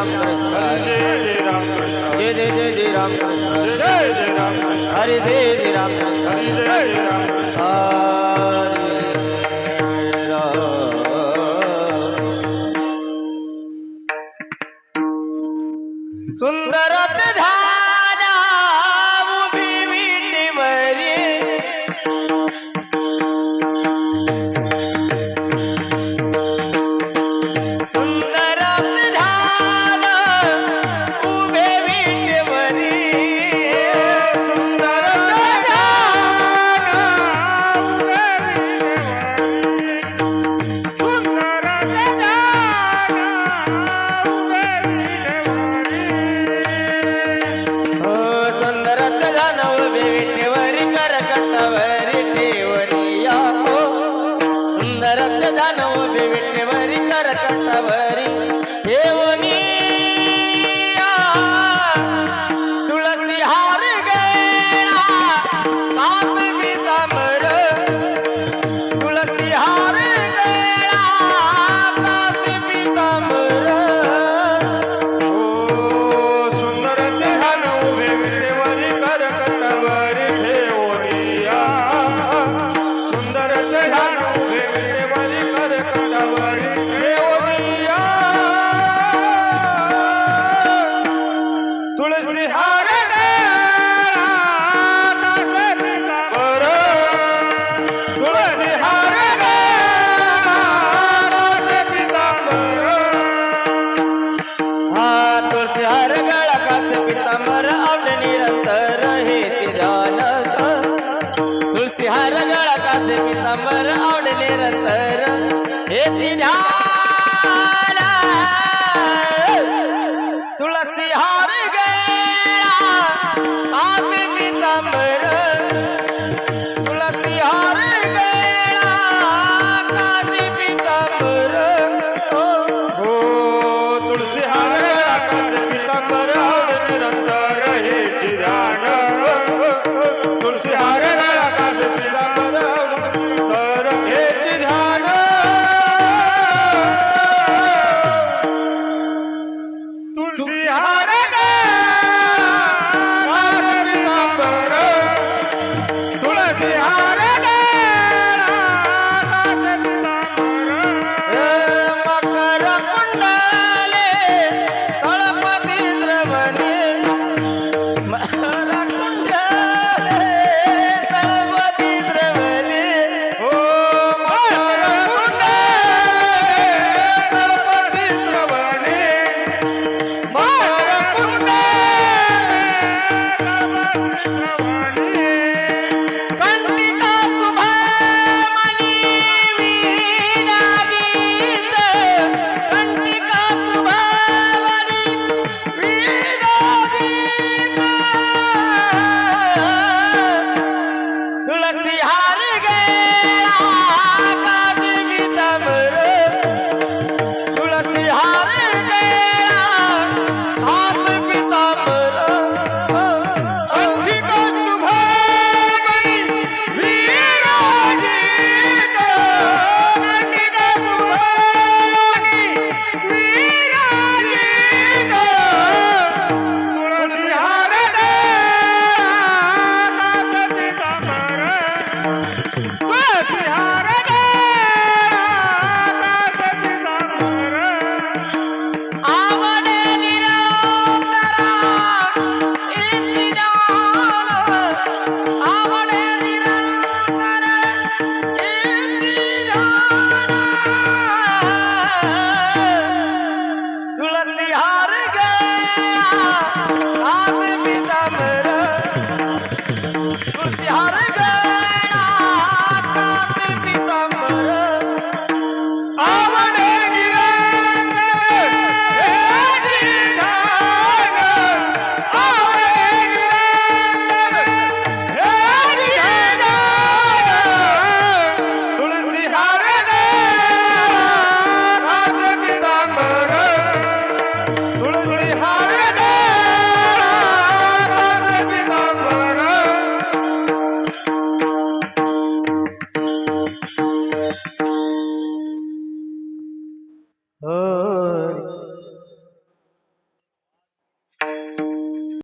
Ram Krishna Hare Jai Ram Jai Jai Jai Jai Ram Krishna Jai Jai Jai Ram Krishna Hare Jai Jai Ram Krishna Hare Jai Jai Ram Krishna Hare Ram Sundar Dhar వెళ్ళి వెళ్ళి వరి కరకట్టవరి ఏవో हर गळकाच पितांबर औल निरंतर हे तिदान तुलसी हर गळकाच पितांबर औल निरंतर हे तिदान तुलसी हर गळा पितांबर. तुलसी हो तुलसी Thank you. Happy